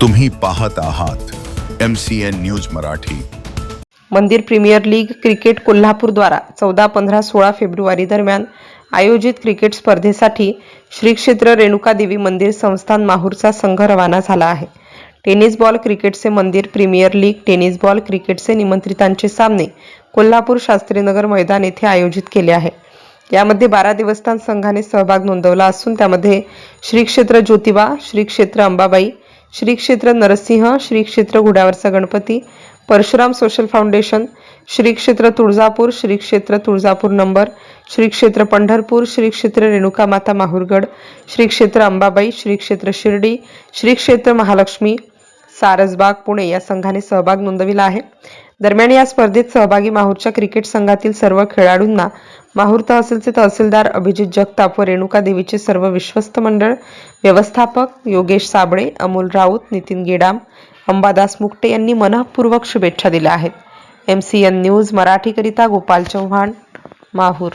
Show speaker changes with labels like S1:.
S1: तुम्ही पाहत आहात M C N news Marathi.
S2: मंदिर प्रीमियर लीग क्रिकेट कोल्हापूरद्वारा चौदा पंधरा सोळा फेब्रुवारी दरम्यान आयोजित क्रिकेट स्पर्धेसाठी श्री क्षेत्र रेणुकादेवी मंदिर संस्थान माहूरचा संघ रवाना झाला आहे. टेनिस बॉल क्रिकेटचे मंदिर प्रीमियर लीग टेनिस बॉल क्रिकेटचे निमंत्रितांचे सामने कोल्हापूर शास्त्रीनगर मैदान येथे आयोजित केले आहे. यामध्ये बारा देवस्थान संघाने सहभाग नोंदवला असून त्यामध्ये श्री क्षेत्र ज्योतिबा श्री क्षेत्र अंबाबाई श्री क्षेत्र नरसिंह श्री क्षेत्र घोड्यावरचा गणपती परशुराम सोशल फाउंडेशन श्री क्षेत्र तुळजापूर श्री क्षेत्र तुळजापूर नंबर श्री क्षेत्र पंढरपूर श्री क्षेत्र रेणुका माता माहूरगड श्री क्षेत्र अंबाबाई श्री क्षेत्र शिर्डी श्री क्षेत्र महालक्ष्मी सारसबाग पुणे या संघाने सहभाग नोंदविला आहे. दरम्यान या स्पर्धेत सहभागी माहूरच्या क्रिकेट संघातील सर्व खेळाडूंना माहूर तहसीलचे तहसीलदार अभिजित जगताप व रेणुका देवीचे सर्व विश्वस्त मंडळ व्यवस्थापक योगेश साबळे अमोल राऊत नितीन गेडाम अंबादास मुकटे यांनी मनःपूर्वक शुभेच्छा दिल्या आहेत. एम सी एन न्यूज मराठीकरिता गोपाल चव्हाण माहूर.